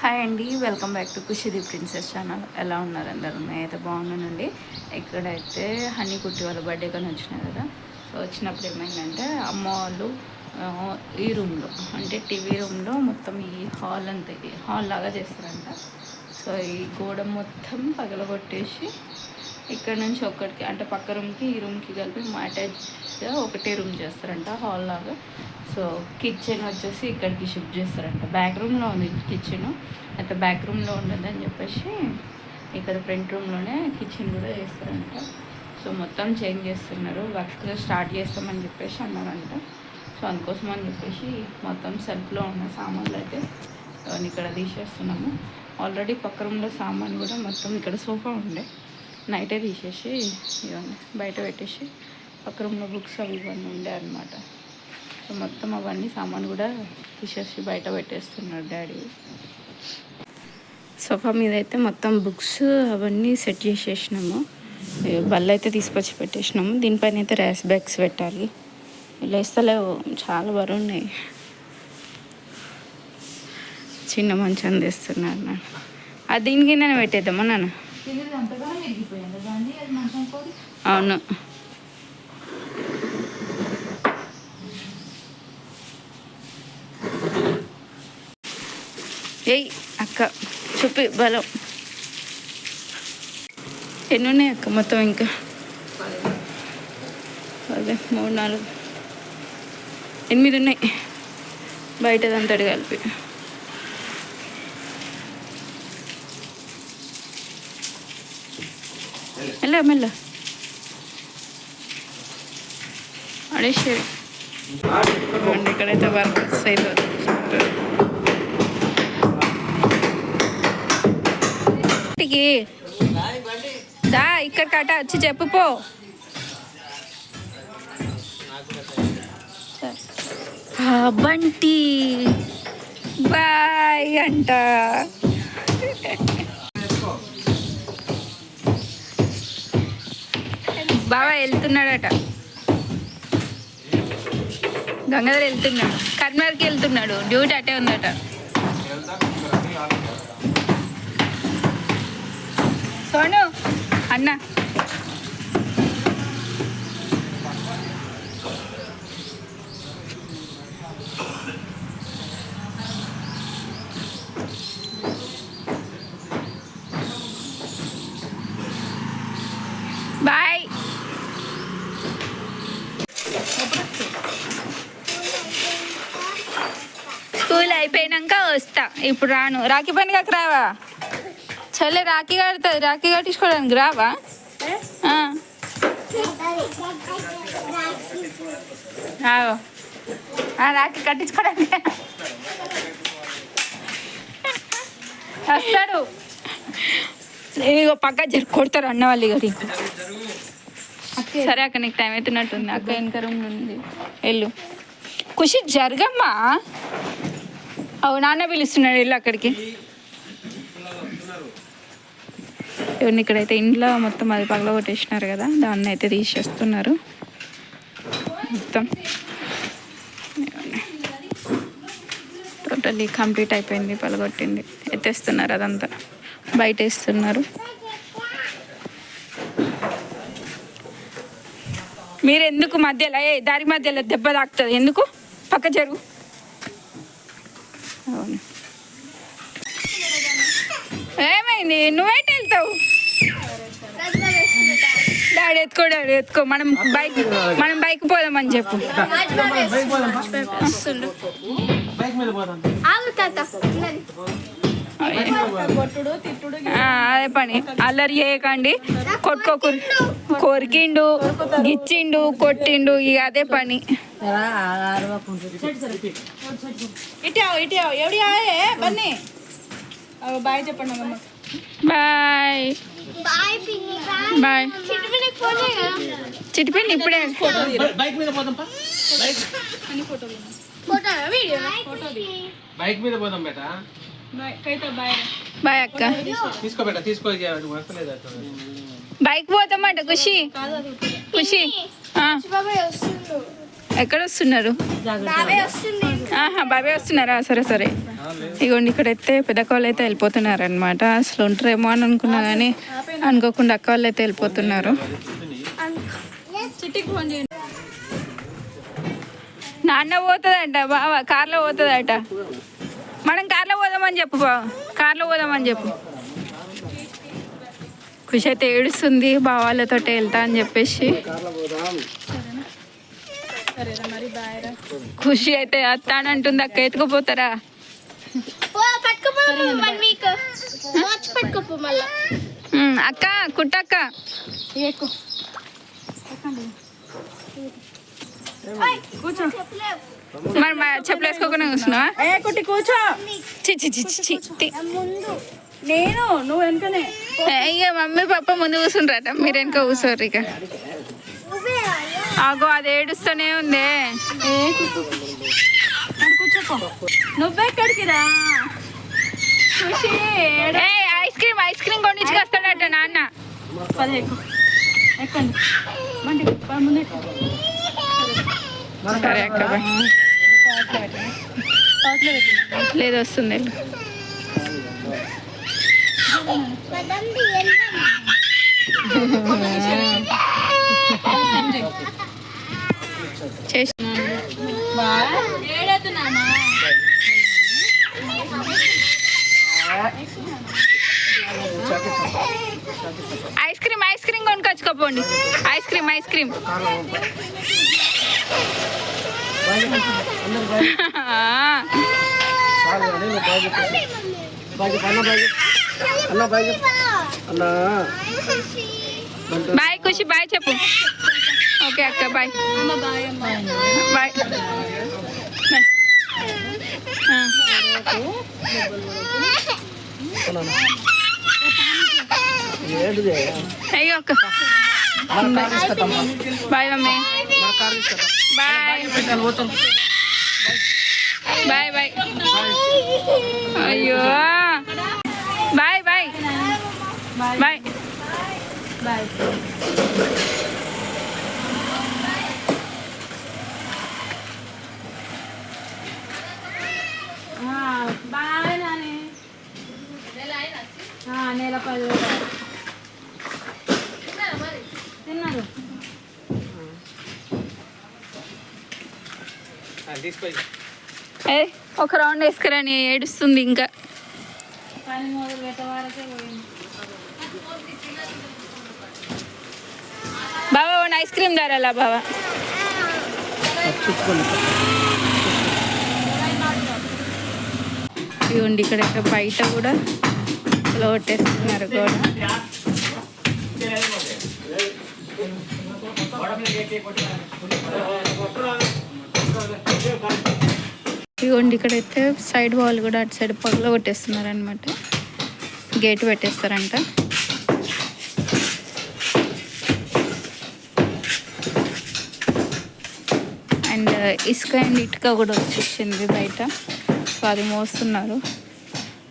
Hi అండి welcome back to కుషిది princess channel. ఎలా ఉన్నారు అందరూ? నేనైతే బాగున్నానండి. ఇక్కడైతే హనీ కుట్టి వాళ్ళ బర్త్డే కానీ వచ్చినాయి కదా. సో వచ్చినప్పుడు ఏమైందంటే అమ్మ వాళ్ళు ఈ రూమ్లో అంటే టీవీ రూమ్లో మొత్తం ఈ హాల్ అంతా ఈ హాల్ లాగా చేస్తారంట. సో ఈ గోడ మొత్తం పగలగొట్టేసి ఇక్కడ నుంచి ఒక్కడికి అంటే పక్క రూమ్కి ఈ రూమ్కి కలిపి అటాచ్గా ఒకటే రూమ్ చేస్తారంట హాల్ లాగా. సో కిచెన్ వచ్చేసి ఇక్కడికి షిఫ్ట్ చేస్తారంట. బ్యాక్ రూమ్లో ఉంది కిచెన్ అయితే బ్యాక్ రూమ్లో ఉండదని చెప్పేసి ఇక్కడ ఫ్రంట్ రూమ్లోనే కిచెన్ కూడా చేస్తారంట. సో మొత్తం చేంజ్ చేస్తున్నారు. వర్క్ స్టార్ట్ చేస్తామని చెప్పేసి అన్నారంట. సో అందుకోసం అని చెప్పేసి మొత్తం సెల్ఫ్లో ఉన్న సామాన్లు అయితే ఇక్కడ తీసేస్తున్నాము. ఆల్రెడీ పక్క రూమ్లో సామాన్ కూడా మొత్తం ఇక్కడ సోఫా ఉండే. నైటే తీసేసి ఇవన్నీ బయట పెట్టేసి పక్క రూమ్లో బుక్స్ అవి ఇవన్నీ ఉండే అనమాట మొత్తం అవన్నీ సామాన్ కూడా తీసేసి బయట పెట్టేస్తున్నాడు డాడీ. సోఫా మీద అయితే మొత్తం బుక్స్ అవన్నీ సెట్ చేసేసినాము. బల్ల అయితే తీసుకొచ్చి పెట్టేసినాము. దీనిపైన అయితే ర్యాస్ బ్యాగ్స్ పెట్టాలి. ఇలా ఇస్తలేవు. చాలా బరువు ఉన్నాయి చిన్న మంచం తెస్తున్నారు నాన్న. అది దీని కిందనే పెట్టేద్దామా నాన్న? అవును. ఏయ్ అక్క చూపి బలం. ఎన్ని ఉన్నాయి అక్క మొత్తం ఇంకా? అదే మూడు నాలుగు. ఎనిమిది ఉన్నాయి. బయటదంతటి కలిపి మెల్ల మెల్ల. అడేసి ఇక్కడైతే వర్క్ అయితే ఇంటికి దా ఇక్కడ కట వచ్చి చెప్పు పో. బంటి బాయ్ అంట. బాబా వెళ్తున్నాడట. గంగాధర్ వెళ్తున్నాడు. కర్నూలుకి వెళ్తున్నాడు. డ్యూటీ అటే ఉందట. సోను అన్న. బాయ్. స్కూల్ అయిపోయినాక వస్తా. ఇప్పుడు రాను. రాఖీ పండుగకు రావా? చల్లే రాఖీ కడుతుంది రాఖీ కట్టించుకోవడానికి రావా? రాఖీ కట్టించుకోవడానికి. వస్తాడు. ఇగో పక్క జరి కొడతారు అన్న వాళ్ళు ఇక సరే అక్క నీకు టైం అవుతున్నట్టుంది అక్క వెనక రూమ్ ఉంది. వెళ్ళు. ఖుషి జరగమ్మా. అవు నాన్న పిలుస్తున్నాడు వెళ్ళు అక్కడికి. ఇవన్నీ ఇక్కడైతే ఇంట్లో మొత్తం అది పగల కొట్టేసినారు కదా దాన్ని అయితే తీసేస్తున్నారు. మొత్తం. టోటల్లీ కంప్లీట్ అయిపోయింది పలగొట్టింది ఎత్తేస్తున్నారు అదంతా. బయట వేస్తున్నారు. మీరు ఎందుకు మధ్యలో? ఏ దారి మధ్యలో దెబ్బ తాకుతుంది. ఎందుకు? పక్క జరుగు అవును. ఏమైంది నువ్వేంటి వెళ్తావు డాడీ ఎత్తుకో డాడీ ఎత్తుకో మనం బైక్ మనం బైక్ పోదామని చెప్పు అదే పని అల్లరి చేయకండి కొట్టుకోకూరి కొరికిండు గిచ్చిండు కొట్టిండు ఇక అదే పని ఇటావు ఇటావు ఎవడి బన్నీ బాయ్ చెప్పండి అమ్మమ్మ. బాయ్. బాయ్ చిటిపిండి ఇప్పుడే. బైక్ మీద పోదాం పా బైక్ బైక్ మీద పోదాం బేట? బాయ్ అక్క. తీసుకో బేట తీసుకో. బైక్ పోతామంట ఖుషి. ఖుషి. ఆ, ఎక్కడ వస్తున్నారు? ఆహా బాబాయ్ వస్తున్నారా? సరే సరే. ఇగోండి ఇక్కడైతే పెద్ద వాళ్ళు అయితే వెళ్ళిపోతున్నారు అనమాట అసలు ఉంటారేమో అని అనుకున్నా కానీ అనుకోకుండా అక్క వాళ్ళు అయితే వెళ్ళిపోతున్నారు నాన్న పోతుందంట బావ కార్లో పోతుందట. మనం కార్లో పోదామని చెప్పు బావ. కార్లో పోదామని చెప్పు. ఖుషి అయితే ఏడుస్తుంది బావాళ్ళతో వెళ్తా అని చెప్పేసి. ఖుషి అయితే వస్తానంటుంది అక్క ఎత్తుకుపోతారా? అక్క కుట్టక్క. మరి మా చెప్పులు వేసుకోకుండా కూర్చున్నావా? ఏ కుట్టి కూర్చో. చి చి చి చి, చి. తి. ముందు. నేను నువ్వు వెనుకనే. ఇక మమ్మీ పాప ముందు కూర్చుంటారట మీరు వెనక కూర్చోరు ఇక. ఆగో అది ఏడుస్తూనే ఉంది. కూర్చోపో నువ్వెక్కడికి రా Khushi ice cream ice cream కొనిచ్చుకొస్తాడట నాన్న పద ఎక్కండి మండి ముందు. సరే అక్క. లేదు వస్తుంది వెళ్ళు. పదండి వెళ్దాం. చేసి ఏడొద్దు నాన్న ice cream ice cream కొనుకొచ్చుకోపోండి ice cream ice cream bye Khushi bye చెప్పు ఓకే అక్క బాయ్ అమ్మ బాయ్ అమ్మ బాయ్ బాయ్. అయ్యో bye mummy. Bye bye bye అయ్యో. Bye bye bye bye bye Nani ఆ, నెల పది వేలు. తిన్నారు తీసుకో ఏ ఒక రౌండ్ వేసుకురాని ఏడుస్తుంది ఇంకా. బాబా వన్ ఐస్ క్రీమ్ ధరలా బాబా ఇవ్వండి ఇక్కడ ఇక్కడ బయట కూడా లోటేస్తున్నారు కూడా ఇదిగోండి ఇక్కడైతే సైడ్ వాల్ కూడా అటు సైడ్ పగల కొట్టేస్తున్నారు అనమాట గేట్ పెట్టేస్తారంట. అండ్ ఇసుక అండ్ ఇటుక కూడా వచ్చేసింది బయట. సో అది మోస్తున్నారు.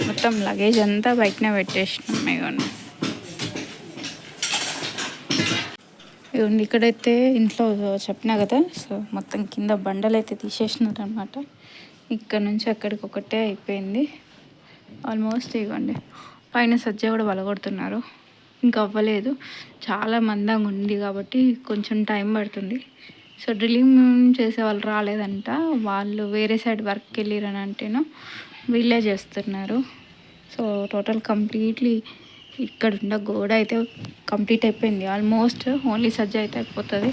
మొత్తం లగేజ్ అంతా బయటనే పెట్టేసినాం ఇవన్నీ ఇవ్వండి ఇక్కడైతే ఇంట్లో చెప్పినా కదా సో మొత్తం కింద బండలు అయితే తీసేసినారు అనమాట ఇక్కడ నుంచి అక్కడికి ఒకటే అయిపోయింది. ఆల్మోస్ట్ ఇవ్వండి. పైన సజ్జ కూడా వలగొడుతున్నారు. ఇంకా అవ్వలేదు. చాలా మందంగా ఉంది కాబట్టి కొంచెం టైం పడుతుంది. సో డ్రిల్లింగ్ చేసే వాళ్ళు రాలేదంట. వాళ్ళు వేరే సైడ్ వర్క్కి వెళ్ళిరని అంటేనో వీళ్ళే చేస్తున్నారు. సో టోటల్ కంప్లీట్లీ ఇక్కడ ఉన్న గోడ అయితే కంప్లీట్ అయిపోయింది. ఆల్మోస్ట్ ఓన్లీ సజ్జ అయితే అయిపోతుంది.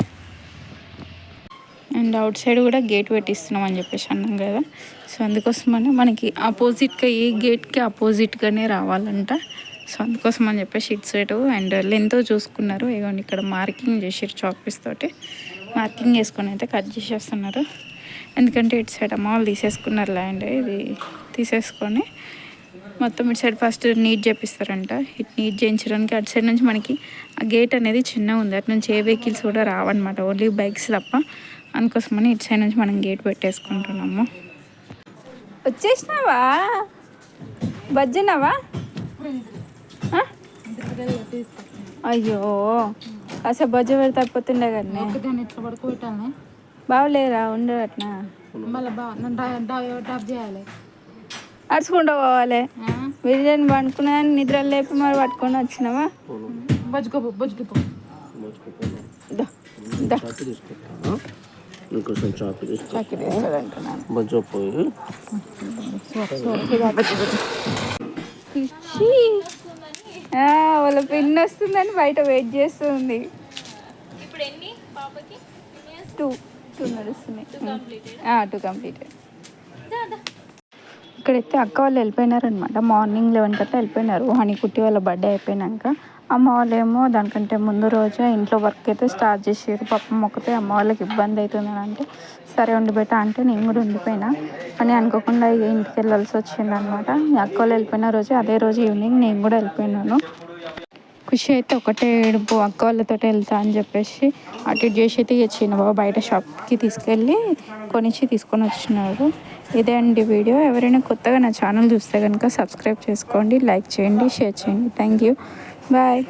అండ్ అవుట్ సైడ్ కూడా గేట్ పెట్టిస్తున్నాం అని చెప్పేసి అన్నాం కదా. సో అందుకోసమనే మనకి ఆపోజిట్గా ఏ గేట్కి ఆపోజిట్గానే రావాలంట. సో అందుకోసం అని చెప్పేసి ఇటు సైడ్ అండ్ లెంత్ చూసుకున్నారు. ఇగోండి ఇక్కడ మార్కింగ్ చేసారు చాక్పీస్ తోటి. మార్కింగ్ చేసుకొని అయితే కట్ చేసేస్తున్నారు. ఎందుకంటే ఇటు సైడ్ అమ్మ వాళ్ళు తీసేసుకున్నారు ల్యాండ్ ఇది తీసేసుకొని మొత్తం ఇటు సైడ్ ఫస్ట్ నీట్ చేపిస్తారంట. ఇటు నీట్ చేయించడానికి అటు సైడ్ నుంచి మనకి ఆ గేట్ అనేది చిన్నగా ఉంది. అటు నుంచి ఏ వెహికల్స్ కూడా రావన్నమాట. ఓన్లీ బైక్స్ తప్ప. అందుకోసమని ఇటు సైడ్ నుంచి మనం గేట్ పెట్టేసుకుంటున్నాము. వచ్చేసినావా? బజ్జనావా? అయ్యో. అసలు బజ్జ పెడితే అయిపోతుండే కానీ బావలేరా? ఉండరు అట్నా? మళ్ళీ బా నన్ను డా- డా- డాబ్ చేయాలి. అడుచుకుంటూ పోవాలి. బిర్యానీ పండుకున్నా నిద్ర లేపి మరి పట్టుకొని వచ్చినావా? బజ్జుకోపో బజ్జుకోపో. ఇంకొంచెం చాకు వాళ్ళ పిన్ వస్తుందని బయట వెయిట్ చేస్తుంది. ఇప్పుడు ఎన్ని పాపకి? టూ టూ నడుస్తున్నాయి. టూ కంప్లీటెడ్ ఇక్కడైతే అక్క వాళ్ళు వెళ్ళిపోయినారనమాట. మార్నింగ్ లెవెన్ కట్లా వెళ్ళిపోయినారు. హనీ కుట్టి వాళ్ళ బర్త్డే అయిపోయినాక అమ్మ వాళ్ళు ఏమో దానికంటే ముందు రోజే ఇంట్లో వర్క్ అయితే స్టార్ట్ చేసారు పాపం మొక్కితే అమ్మ వాళ్ళకి ఇబ్బంది అవుతుందని అంటే సరే ఉండిబెట్ట అంటే నేను కూడా ఉండిపోయినా. కానీ అనుకోకుండా ఇక ఇంటికి వెళ్ళాల్సి వచ్చిందనమాట. అక్క వాళ్ళు వెళ్ళిపోయిన రోజు అదే రోజు ఈవినింగ్ నేను కూడా వెళ్ళిపోయినాను. ఖుషి అయితే ఒకటే ఏడుపు అక్క వాళ్ళతో వెళ్తా అని చెప్పేసి అటు ఇటు చేసి అయితే చిన్న బాబు. బయట షాప్కి తీసుకెళ్ళి కొనిచ్చి తీసుకొని వచ్చినారు ఇదే అండి వీడియో. ఎవరైనా కొత్తగా నా ఛానల్ చూస్తే కనుక సబ్స్క్రైబ్ చేసుకోండి లైక్ చేయండి షేర్ చేయండి. Thank you bye.